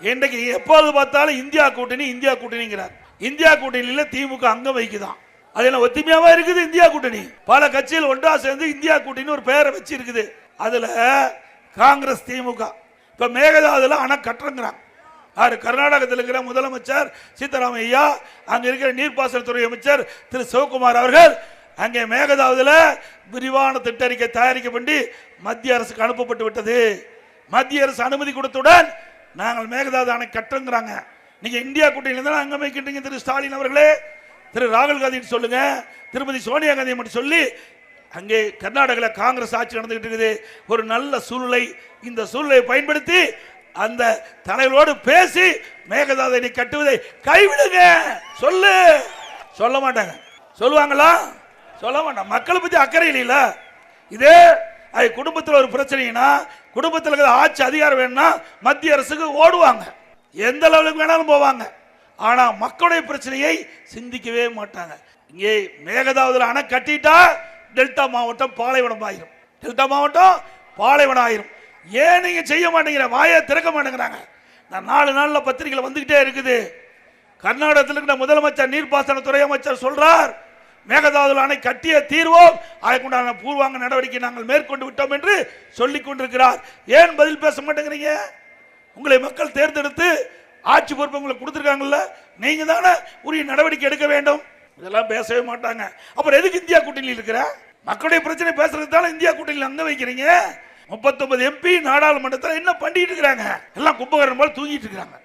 இன்றைக்கு எப்போது பார்த்தாலும் இந்தியா கூட்டணி இந்தியா கூட்டணிங்கிறார். இந்தியா கூட்டணியில திமுக அங்கம் வைக்குதான் அது என்ன ஒத்துமையாவா இருக்குது இந்தியா கூட்டணி? பல கட்சிகள் ஒன்றா சேர்ந்து இந்தியா கூட்டணி ஒரு பெயரை வச்சு இருக்குது அதுல காங்கிரஸ் திமுக. இப்ப மேகதாதுல அணை கட்டுறங்கிறாங்க யார்? கர்நாடகத்தில் இருக்கிற முதலமைச்சர் சீதாராமையா அங்க இருக்கிற நீர்ப்பாசனத்துறை அமைச்சர் திரு சிவகுமார் அவர்கள் அங்கே மேகதாதுல விரிவான திட்ட அறிக்கை தயாரிக்கப்பட்டு மத்திய அரசுக்கு அனுப்பப்பட்டு விட்டது. மத்திய அரசு அனுமதி கொடுத்தவுடன் நாங்கள் மேகதாது அணை கட்டுங்கிறாங்க நீங்க இந்தியா கூட்டணியில தான் அங்கமே வைக்கின்றீங்க திரு ஸ்டாலின் அவர்களே. திரு ராகுல் காந்தி சொல்லுங்க. திருமதி சோனியா காந்தி மட்டும் சொல்லி அங்கே கர்நாடகாவில் காங்கிரஸ் ஆட்சி நடந்துகிட்டு இருக்குது. ஒரு நல்ல சூழ்நிலை இந்த சூழ்நிலையை பயன்படுத்தி அந்த தலைவரோடு பேசி மேகதாதை நீ கட்டுவதை கைவிடுங்க. சொல்லு. சொல்ல மாட்டாங்க. சொல்லுவாங்களா? சொல்ல மாட்டாங்க. மக்களை பத்தி அக்கறை இல்லைல்ல இதே அது குடும்பத்தில் ஒரு பிரச்சனைனா குடும்பத்தில் இருக்கிற ஆட்சி அதிகாரம் வேணும்னா மத்திய அரசுக்கு ஓடுவாங்க. எந்த லெவலுக்கு வேணாலும் போவாங்க. ஆனால் மக்களுடைய பிரச்சனையை சிந்திக்கவே மாட்டாங்க. இங்கே மேகதாதுல அணை கட்டிட்டா டெல்டா மாவட்டம் பாலைவனம் ஆயிரும். டெல்டா மாவட்டம் பாலைவனம் ஆயிரும். ஏன் நீங்கள் செய்ய மாட்டேங்கிற வாயை திறக்க மாட்டேங்கிறாங்க. நான் நாலு நாளில் பத்திரிகையில் வந்துக்கிட்டே இருக்குது. கர்நாடகத்தில் இருக்கிற முதலமைச்சர் நீர்ப்பாசனத்துறை அமைச்சர் சொல்கிறார் மேகதாதுல அணை கட்டிய தீர்வோம். அதற்குண்டான பூர்வாங்க நடவடிக்கை நாங்கள் மேற்கொண்டு விட்டோம் என்று சொல்லிக் கொண்டிருக்கிறார். ஏன் பதில் பேச மாட்டேங்கிறீங்க? உங்களை மக்கள் தேர்ந்தெடுத்து ஆட்சி பொறுப்பு உங்களுக்கு கொடுத்துருக்காங்கல்ல? நீங்க தானே உரிய நடவடிக்கை எடுக்க வேண்டும். இதெல்லாம் பேசவே மாட்டாங்க. அப்புறம் எதுக்கு இந்தியா கூட்டணியில் இருக்கிற? மக்களுடைய பிரச்சனை பேசுறதுக்கு தானே இந்தியா கூட்டணியில் அங்க வைக்கிறீங்க? முப்பத்தொன்பது எம்பி நாடாளுமன்றத்தில் என்ன பண்ணிட்டு இருக்கிறாங்க. எல்லாம் கும்பகரணம் போல தூங்கிட்டு இருக்கிறாங்க.